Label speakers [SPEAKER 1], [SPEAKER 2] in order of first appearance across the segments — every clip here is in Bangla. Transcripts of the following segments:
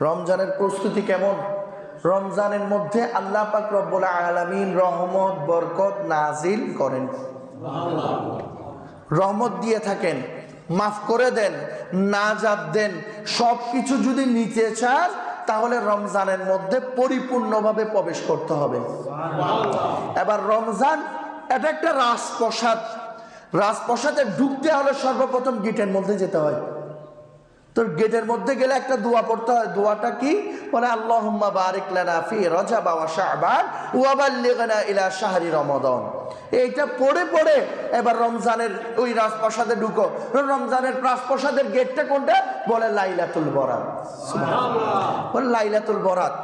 [SPEAKER 1] রমজানের প্রস্তুতি কেমন? রমজানের মধ্যে আল্লাহ পাক রব্বুল আলামিন রহমত, বরকত নাজিল করেন। রহমত দিয়ে থাকেন, মাফ করে দেন না নাজাত দেন। সব কিছু যদি নিতে চান, তাহলে রমজানের মধ্যে পরিপূর্ণভাবে প্রবেশ করতে হবে। এবার রমজান এটা একটা রাজপ্রসাদ। রাজপ্রসাদে ঢুকতে হলে সর্বপ্রথম গেটের মধ্যে যেতে হয়। তোর গেটের মধ্যে গেলে একটা দোয়া পড়তে হয়। দোয়াটা কি? বলে আল্লাহুম্মা বারিক লানা ফি রজব ওয়া শাবান ওয়া বাল্লিগনা ইলা শাহরি রমাদান। এইটা পড়ে পড়ে এবার রমজানের ওই রাজপ্রাসাদে ঢুকো। রমজানের রাজপ্রাসাদের গেটটা কোনটা? বলে লাইলাতুল বরাত। বলে লাইলাতুল বরাত।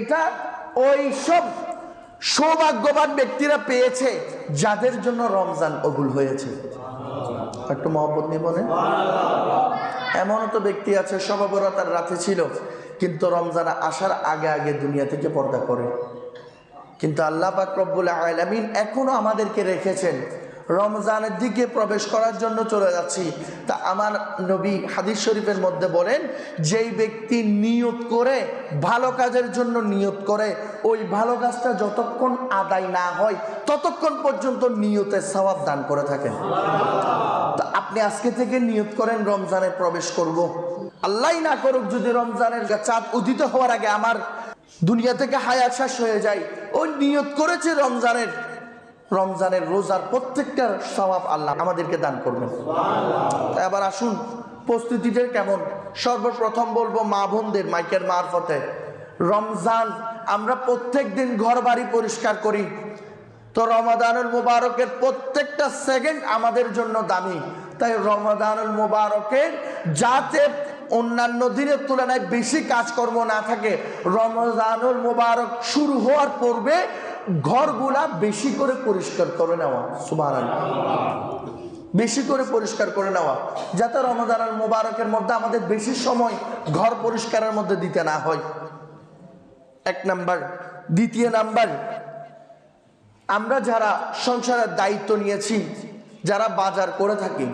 [SPEAKER 1] এটা ওই সব সৌভাগ্যবান ব্যক্তিরা পেয়েছে যাদের জন্য রমজান কবুল হয়েছে। একটু মহব্বত নিয়ে বলেন। এমনও তো ব্যক্তি আছে সবাবরতার রাতে ছিল, কিন্তু রমজান আসার আগে আগে দুনিয়া থেকে পর্দা করে। কিন্তু আল্লাহ পাক রব্বুল আলামিন এখনও আমাদেরকে রেখেছেন রমজানের দিকে প্রবেশ করার জন্য চলে যাচ্ছি তা আমার নবী হাদিস শরীফের মধ্যে বলেন, যেই ব্যক্তি নিয়ত করে, ভালো কাজের জন্য নিয়ত করে, ওই ভালো কাজটা যতক্ষণ আদায় না হয়, ততক্ষণ পর্যন্ত নিয়তের সওয়াব দান করে থাকেন তা আপনি আজকে থেকে নিয়ত করেন, রমজানে প্রবেশ করব। আল্লাহ না করুক, যদি রমজানের চাঁদ উদিত হওয়ার আগে আমার দুনিয়া থেকে হায়াত হয়ে যায়, ওই নিয়ত করেছে রমজানের রমজানের রোজার প্রত্যেকটার সবাব আল্লাহ আমাদেরকে দান করবেন। এবার আসুন প্রস্তুতিটা কেমন? সর্বপ্রথম বলব মা বোনদের মাইকের মারফতে। রমজান আমরা প্রত্যেক দিন ঘর বাড়ি পরিষ্কার করি। তো রমাদানুল মুবারকের প্রত্যেকটা সেকেন্ড আমাদের জন্য দামি। তাই রমাদানুল মুবারকের যাতে অন্যান্য দিনের তুলনায় বেশি কাজকর্ম না থাকে রমজানুল মুবারক শুরু হওয়ার পূর্বে ঘরগুলা বেশি করে পরিষ্কার করে নেওয়া সুবাহ বেশি করে পরিষ্কার করে নেওয়া, যাতে রমজান আর মোবারকের মধ্যে আমাদের বেশি সময় ঘর পরিষ্কারের মধ্যে দিতে না হয়। এক নাম্বার। দ্বিতীয় নাম্বার, আমরা যারা সংসারের দায়িত্ব নিয়েছি, যারা বাজার করে থাকি,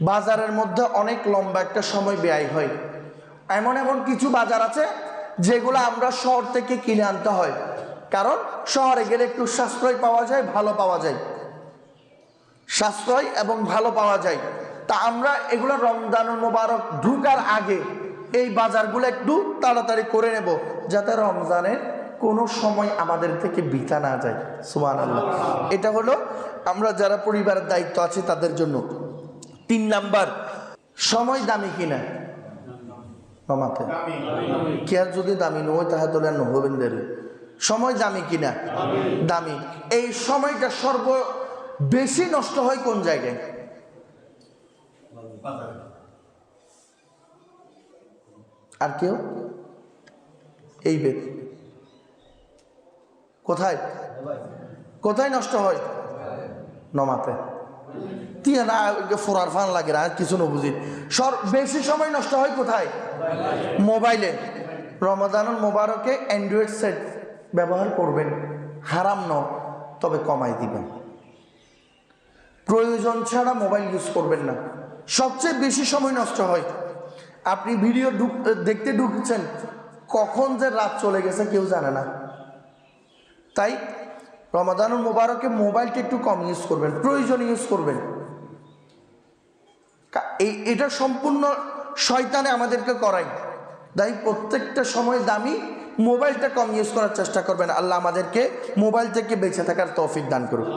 [SPEAKER 1] বাজারের মধ্যে অনেক লম্বা একটা সময় ব্যয় হয়। এমন এমন কিছু বাজার আছে, যেগুলো আমরা শহর থেকে কিনে আনতে হয়। কারণ শহরে গেলে একটু সাশ্রয় পাওয়া যায় ভালো পাওয়া যায়। সাশ্রয় এবং ভালো পাওয়া যায়। তা আমরা এগুলো রমজানুল মোবারক ঢুকার আগে এই বাজারগুলো একটু তাড়াতাড়ি করে নেব যাতে রমজানের কোনো সময় আমাদের থেকে বিতা না যায়। সুমান আল্লাহ এটা হলো আমরা যারা পরিবারের দায়িত্ব আছে তাদের জন্য। তিন নাম্বার সময় দামি কিনা? মামাতে কে আর যদি দামি নয় তাহলে তোলে নহবেন দেরি সময় দামি কিনা? দামি। এই সময়টা সর্ব বেশি নষ্ট হয় কোন জায়গায়? আর কেউ? এই বেদ কোথায়? কোথায় নষ্ট হয়? নমাতে। ফোরার ফান লাগে না কিছু না বুঝি। সর বেশি সময় নষ্ট হয় কোথায়? মোবাইলে। রমাদানুল মোবারকে অ্যান্ড্রয়েড সেট ব্যবহার করবেন, হারাম ন তবে কমাই দিবেন। প্রয়োজন ছাড়া মোবাইল ইউজ করবেন না। সবচেয়ে বেশি সময় নষ্ট হয়। আপনি ভিডিও দেখতে ঢুকছেন, কখন যে রাত চলে গেছে কেউ জানে না। তাই রমাদানুল মোবারকে মোবাইলটা একটু কম ইউজ করবেন, প্রয়োজন ইউজ করবেন। এই এটা সম্পূর্ণ শয়তানে আমাদেরকে করাই তাই প্রত্যেকটা সময় দামি মোবাইলটা কম ইউজ করার চেষ্টা করবেন। আল্লাহ আমাদেরকে মোবাইল থেকে বেঁচে থাকার তৌফিক দান করুন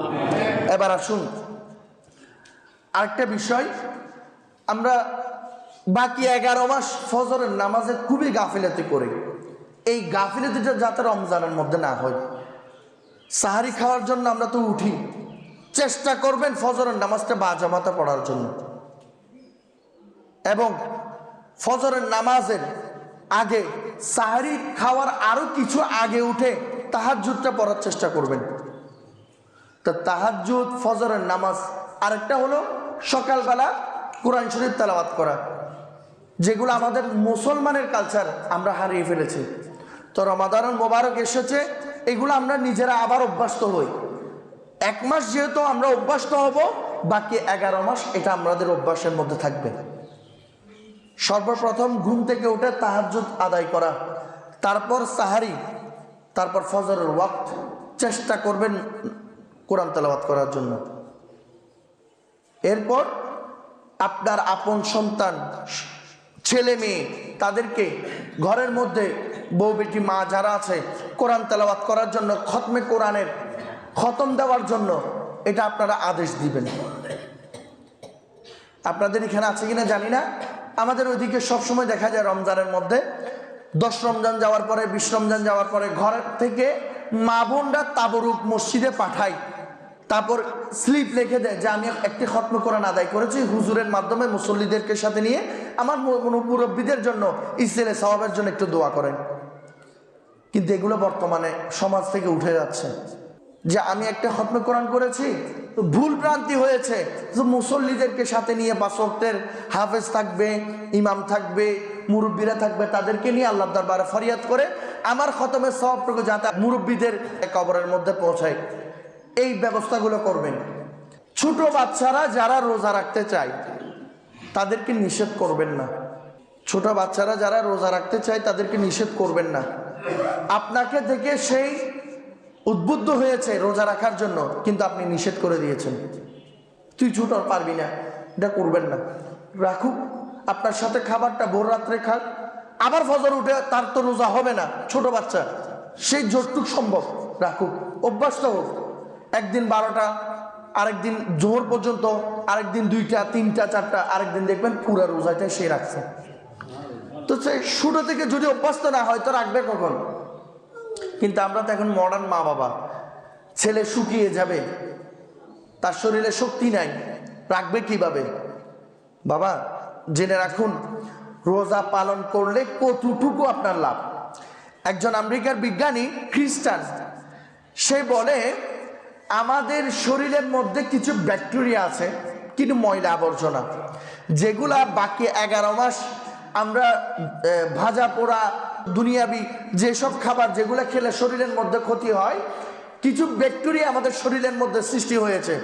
[SPEAKER 1] এবার আসুন, আরেকটা বিষয়। আমরা বাকি এগারো মাস ফজরের নামাজে খুবই গাফিলাতি করি। এই গাফিলাতিটা যাতে রমজানের মধ্যে না হয়। সাহারি খাওয়ার জন্য আমরা তো উঠি। চেষ্টা করবেন ফজরের নামাজটা বা জামাতে পড়ার জন্য। এবং ফজরের নামাজের আগে সাহারি খাওয়ার আরও কিছু আগে উঠে তাহাজুদটা পড়ার চেষ্টা করবেন। তো তাহাজুদ ফজরের নামাজ, আরেকটা হলো সকালবেলা কোরআন শরীফ তেলাওয়াত করা। যেগুলো আমাদের মুসলমানের কালচার আমরা হারিয়ে ফেলেছি। তো রমাদানুল মোবারক এসেছে, এগুলো আমরা নিজেরা আবার অভ্যস্ত হই। এক মাস যেহেতু আমরা অভ্যস্ত হব, বাকি এগারো মাস এটা আমাদের অভ্যাসের মধ্যে থাকবে। সর্বপ্রথম ঘুম থেকে উঠে তাহাজ্জুদ আদায় করা। তারপর সাহারি, তারপর ফজরের ওয়াক্ত। চেষ্টা করবেন কোরআন তেলাওয়াত করার জন্য। এরপর আপনার আপন সন্তান, ছেলে মেয়ে, তাদেরকে ঘরের মধ্যে বউ বেটি, মা যারা আছে, কোরআন তেলাওয়াত করার জন্য, খতমে কোরআনের খতম দেওয়ার জন্য এটা আপনারা আদেশ দিবেন। আপনাদের এখানে আছে কিনা জানি না। আমাদের ওইদিকে সবসময় দেখা যায় রমজানের মধ্যে। দশ রমজান যাওয়ার পরে, বিশ রমজান যাওয়ার পরে ঘরের থেকে মা বোনরা তাবরুক মসজিদে পাঠায়। তারপর স্লিপ লিখে দেয় যে, আমি একটি খত্ম কোরআন আদায় করেছি, হুজুরের মাধ্যমে মুসল্লিদেরকে সাথে নিয়ে আমার মুরব্বীদের জন্য ইসরায়েলে সবাবের জন্য একটু দোয়া করেন। কিন্তু এগুলো বর্তমানে সমাজ থেকে উঠে যাচ্ছে। যে আমি একটা খতমে কোরআন করেছি, তো ভুল ভ্রান্তি হয়েছে। মুসল্লিদেরকে সাথে নিয়ে বাসকদের হাফেজ থাকবে, ইমাম থাকবে, মুরব্বীরা থাকবে, তাদেরকে নিয়ে আল্লাহ দরবারে ফরিয়াদ করে আমার খতমের সবটুকু যাতে মুরব্বীদের কবরের মধ্যে পৌঁছায়। এই ব্যবস্থাগুলো করবেন। ছোট বাচ্চারা যারা রোজা রাখতে চায়, তাদেরকে নিষেধ করবেন না। ছোট বাচ্চারা যারা রোজা রাখতে চায়, তাদেরকে নিষেধ করবেন না। আপনাকে দেখে সেই উদ্বুদ্ধ হয়েছে রোজা রাখার জন্য, কিন্তু আপনি নিষেধ করে দিয়েছেন। তুই ছোট পারবি না, এটা করবেন না। রাখুক, আপনার সাথে খাবারটা ভোর রাত্রে খাক, আবার ফজর উঠে তার তো রোজা হবে না, ছোট বাচ্চা। সেই যতটুক সম্ভব রাখুক অভ্যাসটা হোক। একদিন বারোটা, আরেকদিন জোহর পর্যন্ত, আরেকদিন দুইটা, তিনটা, চারটা, আরেকদিন দেখবেন পুরা রোজাটা সে রাখছে। তো সে শুরু থেকে যদি অভ্যস্ত না হয়, তো রাখবে কখন? কিন্তু আমরা তো এখন মডার্ন মা বাবা। ছেলে শুকিয়ে যাবে, তার শরীরে শক্তি নাই, রাখবে কীভাবে? বাবা, জেনে রাখুন, রোজা পালন করলে কতটুকু আপনার লাভ? একজন আমেরিকার বিজ্ঞানী, খ্রিস্টান, সে বলে, আমাদের শরীরের মধ্যে কিছু ব্যাকটেরিয়া আছে, কিন্তু ময়লা আবর্জনা। যেগুলা বাকি এগারো মাস আমরা ভাজা পোড়া দুনিয়াবি যেসব খাবার যেগুলো খেলে শরীরের মধ্যে ক্ষতি হয়, কিছু ব্যাকটেরিয়া আমাদের শরীরের মধ্যে সৃষ্টি হয়েছে।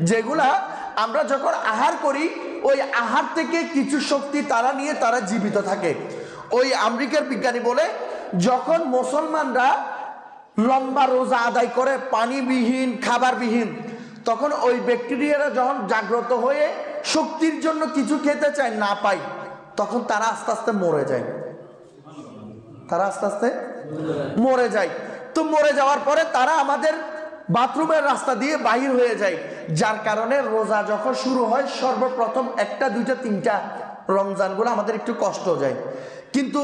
[SPEAKER 1] যেগুলা আমরা যখন আহার করি, ওই আহার থেকে কিছু শক্তি তারা নিয়ে তারা জীবিত থাকে। ওই আমেরিকার বিজ্ঞানী বলে, যখন মুসলমানরা লম্বা রোজা আদায় করে, পানিবিহীন, খাবারবিহীন, তখন ওই ব্যাকটেরিয়ারা যখন জাগ্রত হয়ে শক্তির জন্য কিছু খেতে চায়, না পায়, তখন তারা আস্তে আস্তে মরে যায়। তারা আস্তে আস্তে মরে যায়। তো মরে যাওয়ার পরে তারা আমাদের বাথরুমের রাস্তা দিয়ে বাহির হয়ে যায়। যার কারণে রোজা যখন শুরু হয়, সর্বপ্রথম একটা, দুইটা, তিনটা রমজানগুলো আমাদের একটু কষ্ট যায়। কিন্তু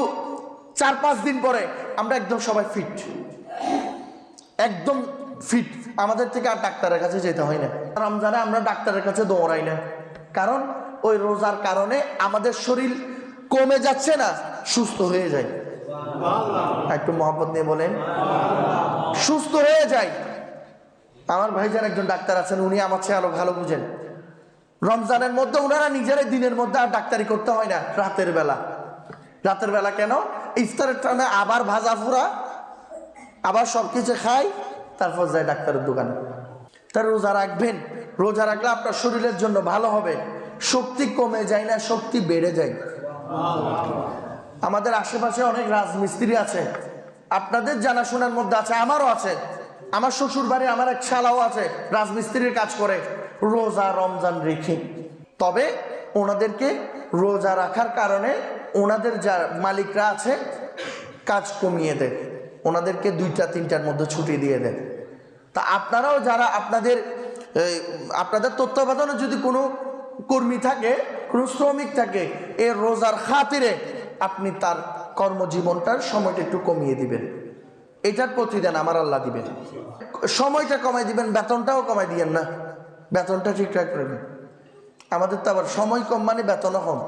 [SPEAKER 1] চার, পাঁচ দিন পরে আমরা একদম সবাই ফিট একদম ফিট আমাদের থেকে আর ডাক্তারের কাছে যেতে হয় না। রমজানে আমরা ডাক্তারের কাছে দৌড়াই না। কারণ ওই রোজার কারণে আমাদের শরীর কমে যাচ্ছে না, সুস্থ হয়ে যায়। একটু মহব্বত নিয়ে বলেন। সুস্থ হয়ে যায় আমার ভাইজান একজন ডাক্তার আছেন, উনি আমার চেয়ে আরও ভালো বুঝেন। রমজানের মধ্যে ওনারা নিজেরাই দিনের মধ্যে আর ডাক্তারি করতে হয় না, রাতের বেলা। রাতের বেলা কেন? ইফতারের টানে আবার ভাজা ফুরা, আবার সব কিছু খাই, তারপর যায় ডাক্তারের দোকানে। তার রোজা রাখবেন। রোজা রাখলে আপনার শরীরের জন্য ভালো হবে। শক্তি কমে যায় না, শক্তি বেড়ে যায়। আমাদের আশেপাশে অনেক রাজমিস্ত্রি আছে। আপনাদের জানাশোনার মধ্যে আছে, আমারও আছে। আমার শ্বশুর বাড়ি আমার এক শালাও আছে, রাজমিস্ত্রির কাজ করে। রোজা রমজান রেখে। তবে ওনাদেরকে রোজা রাখার কারণে ওনাদের যা মালিকরা আছে, কাজ কমিয়ে দেয়। ওনাদেরকে দুইটা, তিনটার মধ্যে ছুটি দিয়ে দেয়। তা আপনারাও যারা আপনাদের আপনাদের তত্ত্বাবধানে যদি কোনো কর্মী থাকে, কোনো শ্রমিক থাকে, এ রোজার খাতিরে আপনি তার কর্মজীবনটার সময়টা একটু কমিয়ে দিবেন। এটার প্রতিদান আমার আল্লাহ দিবেন। সময়টা কমাই দিবেন, বেতনটাও কমাই দিবেন না। বেতনটা ঠিকঠাক করবেন আমাদের তো আবার সময় কম মানে বেতনও কম।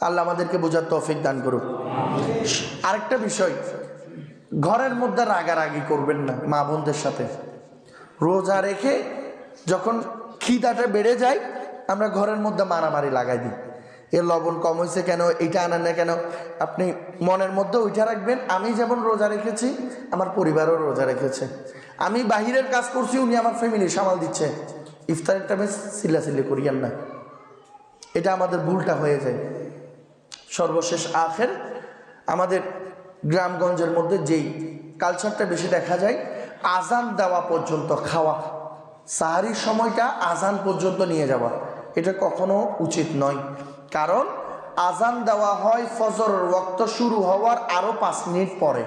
[SPEAKER 1] আল্লাহ আমাদেরকে বোঝার তৌফিক দান করুক। আরেকটা বিষয়, ঘরের মধ্যে রাগারাগি করবেন না মা বোনদের সাথে। রোজা রেখে যখন খিদাটা বেড়ে যায়, আমরা ঘরের মধ্যে মারামারি লাগাই দিই। এর লবণ কম হয়েছে কেন? এটা আনেন না কেন? আপনি মনের মধ্যে ওইটা রাখবেন, আমি যেমন রোজা রেখেছি, আমার পরিবারও রোজা রেখেছে। আমি বাহিরের কাজ করছি, উনি আমার ফ্যামিলি সামাল দিচ্ছে। ইফতারের টাইমে চিল্লাচিল্লি করিয়েন না। এটা আমাদের ভুলটা হয়ে যায়। সর্বশেষ আখের আমাদের গ্রামগঞ্জের মধ্যে যেই কালচারটা বেশি দেখা যায়, আজান দেওয়া পর্যন্ত খাওয়া। সাহারির সময়টা আজান পর্যন্ত নিয়ে যাওয়া। এটা কখনো উচিত নয়। কারণ আজান দেওয়া হয় ফজর রক্ত শুরু হওয়ার আরও পাঁচ মিনিট পরে।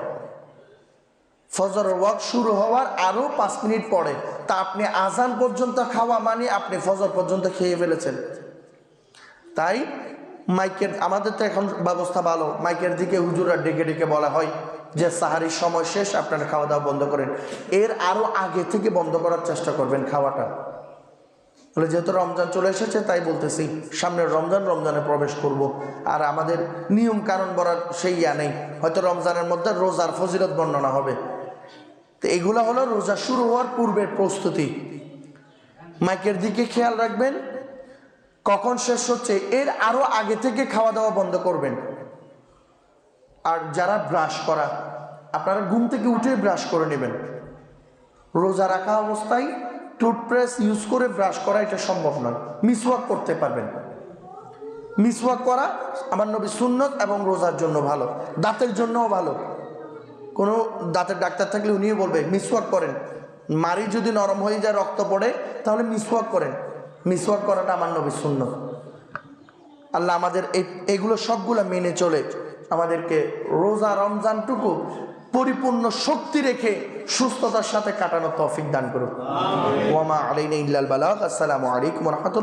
[SPEAKER 1] ফজর ওয়াক শুরু হওয়ার আরও পাঁচ মিনিট পরে। তা আপনি আজান পর্যন্ত খাওয়া মানে আপনি ফজর পর্যন্ত খেয়ে ফেলেছেন। তাই মাইকের, আমাদের তো এখন ব্যবস্থা ভালো। মাইকের দিকে হুজুরা ডেকে ডেকে বলা হয় যে সাহারির সময় শেষ, আপনারা খাওয়া দাওয়া বন্ধ করেন। এর আরও আগে থেকে বন্ধ করার চেষ্টা করবেন খাওয়াটা। বলে, যেহেতু রমজান চলে এসেছে, তাই বলতেছি, সামনের রমজান, রমজানে প্রবেশ করব। আর আমাদের নিয়ম কারণ বলার সেই ইয়া নেই। হয়তো রমজানের মধ্যে রোজার ফজিলত বর্ণনা হবে। তো এগুলো হলো রোজা শুরু হওয়ার পূর্বের প্রস্তুতি। মাইকের দিকে খেয়াল রাখবেন, কখন শেষ হচ্ছে, এর আরও আগে থেকে খাওয়া দাওয়া বন্ধ করবেন। আর যারা ব্রাশ করা, আপনারা ঘুম থেকে উঠে ব্রাশ করে নেবেন। রোজা রাখা অবস্থায় টুথপেস্ট ইউজ করে ব্রাশ করা এটা সম্ভব নয়। মিসওয়াক করতে পারবেন। মিসওয়াক করা আমার নবী সুন্নত এবং রোজার জন্য ভালো। দাঁতের জন্যও ভালো। কোনো দাঁতের ডাক্তার থাকলে উনিও বলবে মিসওয়াক করেন। মারি যদি নরম হয়ে যায়, রক্ত পড়ে, তাহলে মিসওয়াক করেন। মিসওয়াক করাটা আমার নবী সুন্নত। আল্লাহ আমাদের এই এগুলো সবগুলো মেনে চলে। আমাদেরকে রোজা রমজানটুকু পরিপূর্ণ শক্তি রেখে সুস্থতার সাথে কাটানোর তৌফিক দান করুন। ওয়ামা আলাইনা ইল্লাল বালাগ। আসসালামু আলাইকুম রহমতুল্লাহ।